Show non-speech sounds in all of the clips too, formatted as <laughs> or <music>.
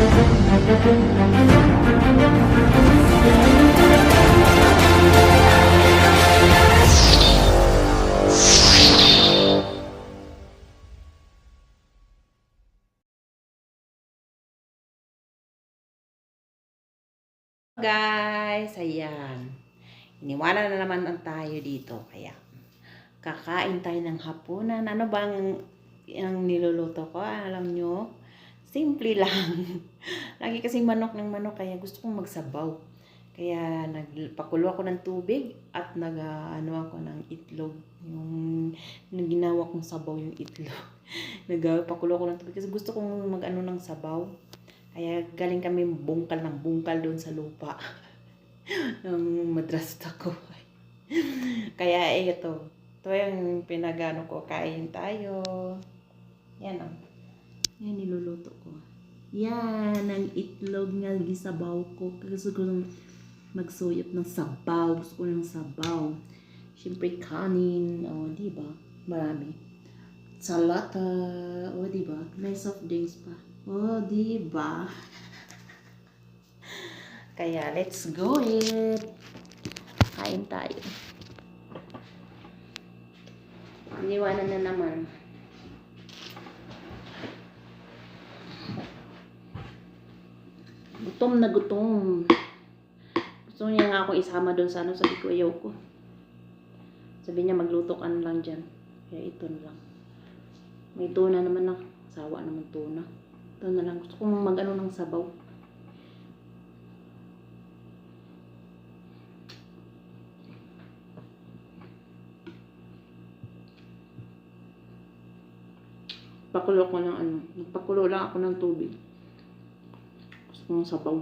Guys, ayan. Iniwanan na naman ang tayo dito. Kaya, kakain tayo ng hapunan. Ano bang ang niluluto ko? Alam nyo? Simple <laughs> lang. <laughs> Lagi kasing manok ng manok, kaya gusto kong magsabaw. Kaya nagpakulo ako ng tubig at nag ah, ano ako ng itlog. Yung, yung ginawa kong sabaw yung itlog. <laughs> Nagpakulo ako ng tubig kasi gusto kong mag ano ng sabaw. Kaya galing kami bungkal ng bungkal doon sa lupa. <laughs> ng madrasta ko. Kaya eh, ito. Ito yung pinagano ko. Kain tayo. Yan o. Yan niluluto ko. Yan ang itlog nga gisabaw ko. Gusto ko nang magsuyap ng sabaw. Gusto ko ng sabaw. Siyempre kanin. O, di ba? Marami. Salata. O, di ba? May soft drinks pa. O, di ba? <laughs> Kaya, let's go it. Kain tayo. Iniwanan na naman. Gutom na gutom. Gusto niya nga ako isama doon sa ano, sabi ko ko. Sabi niya magluto ka na lang dyan. Kaya ito na lang. May tuna naman na. Sawa naman tuna. Ito na lang. Gusto kong mag-ano ng sabaw. Pakulo ko ng ano. Nagpakulo lang ako ng tubig. Kong sabaw.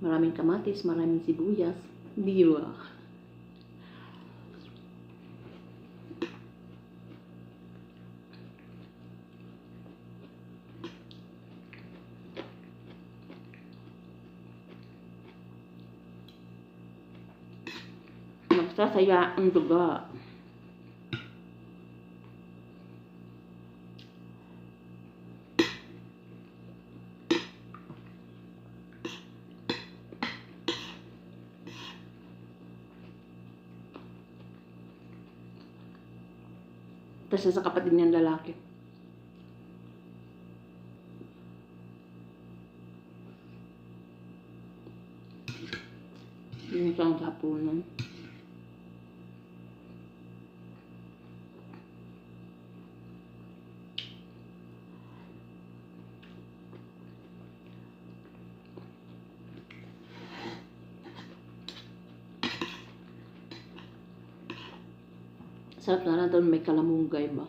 Maraming kamatis, maraming sibuyas. Di ba? Nagsasaya ang duga. Tapos sa kapatid niyang lalaki. Yung isang hapunan. Sarap na doon may kalamunggay ba?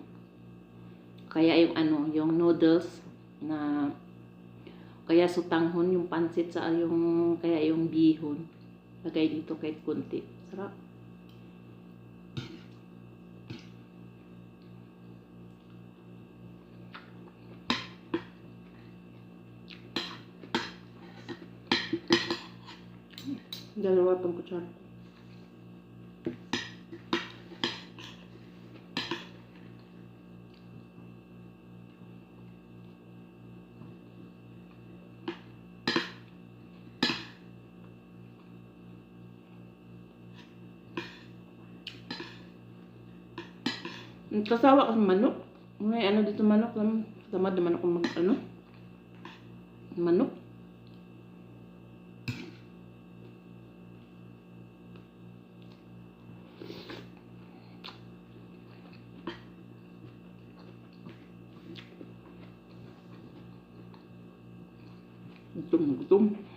Kaya yung ano, yung noodles na kaya sutanghon yung pansit sa yung kaya yung bihon. Lagay dito kahit kunti. Sarap. Dalawa pang kutsara. Kasawa ka sa manok. May ano dito manok. Tam- Tamad naman ako mag ano. Manok. Na gutom.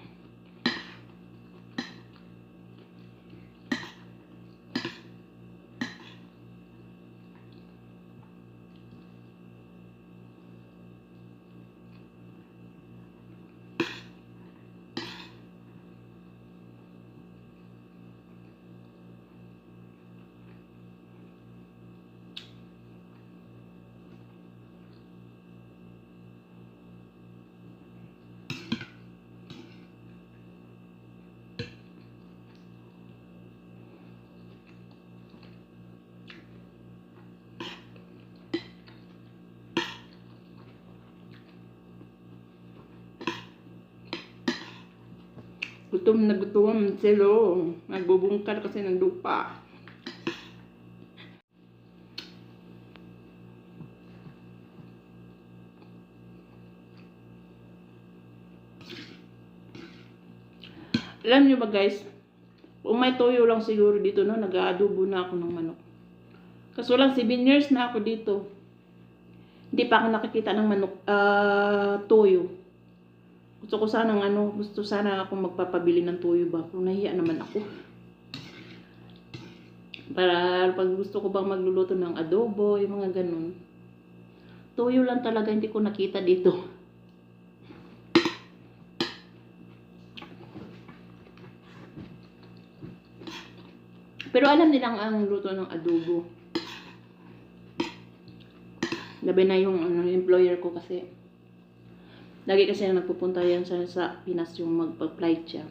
Gutom na gutom silo. Nagbubungkal kasi ng lupa. Alam nyo ba guys, kung may toyo lang siguro dito, no, nag-aadobo na ako ng manok. Kaso lang, 7 years na ako dito. Hindi pa ako nakikita ng manok, ah, toyo. Gusto ko sana ano, gusto sana ako magpapabili ng toyo ba, pero nahiya naman ako. Para pag gusto ko bang magluluto ng adobo, yung mga ganun. Toyo lang talaga hindi ko nakita dito. Pero alam nilang ang luto ng adobo. Labi na yung ano, employer ko kasi. Lagi kasi na nagpupunta yan sa, sa Pinas yung magpa-flight siya.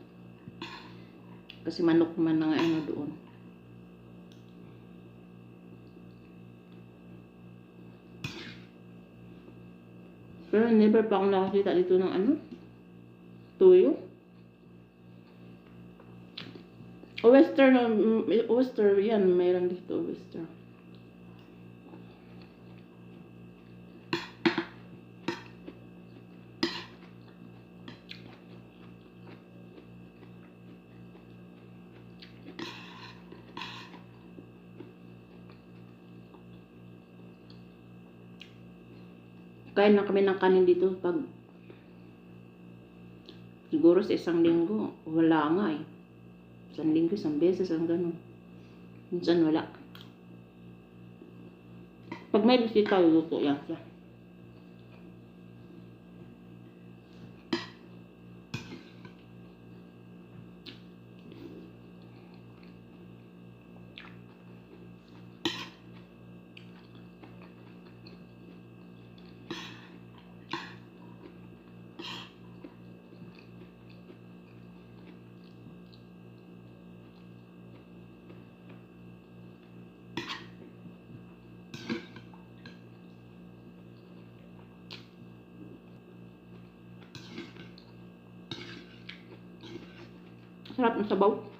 Kasi manok man ang ano doon. Pero never pa akong nakakita dito ng ano? Tuyo. Western, um, Western, yan, mayroon dito, Western. Kain na kami ng kanin dito pag siguro sa isang linggo, wala nga eh. Isang linggo, isang beses, ang ganun. Minsan wala. Pag may bisita, luto yan siya. Sarap ng sabaw.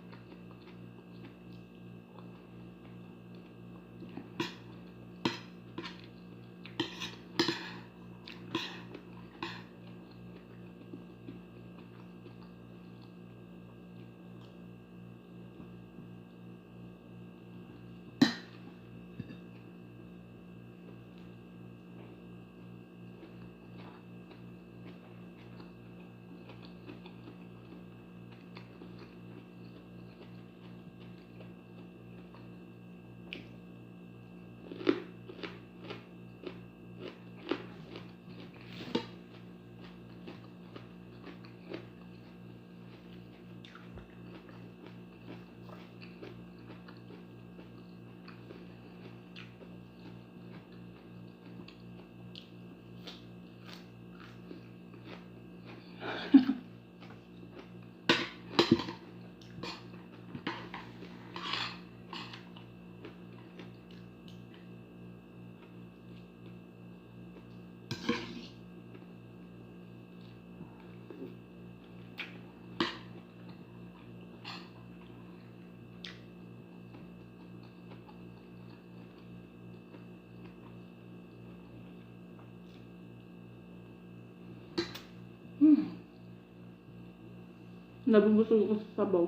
Nabubusog ko sa sabaw.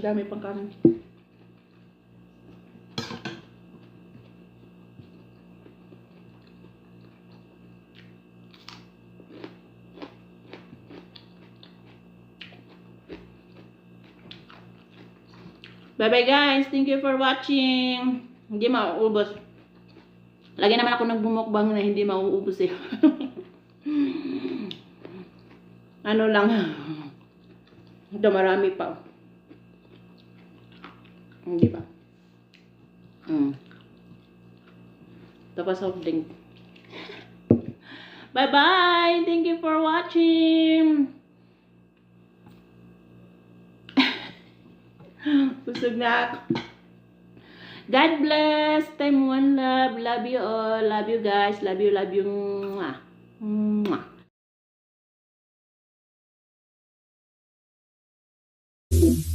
Dami pang kanin. Bye-bye guys. Thank you for watching. Hindi mauubos. Lagi naman ako nagbumukbang na hindi mauubos eh. <laughs> ano lang. Ito marami pa. Hindi ba? Hmm. Tapos soft drink. <laughs> Bye-bye! Thank you for watching! <laughs> Busog na ako. God bless. Time one love. Love you all. Love you guys. Love you, love you. Mwah. Mwah. Thank you.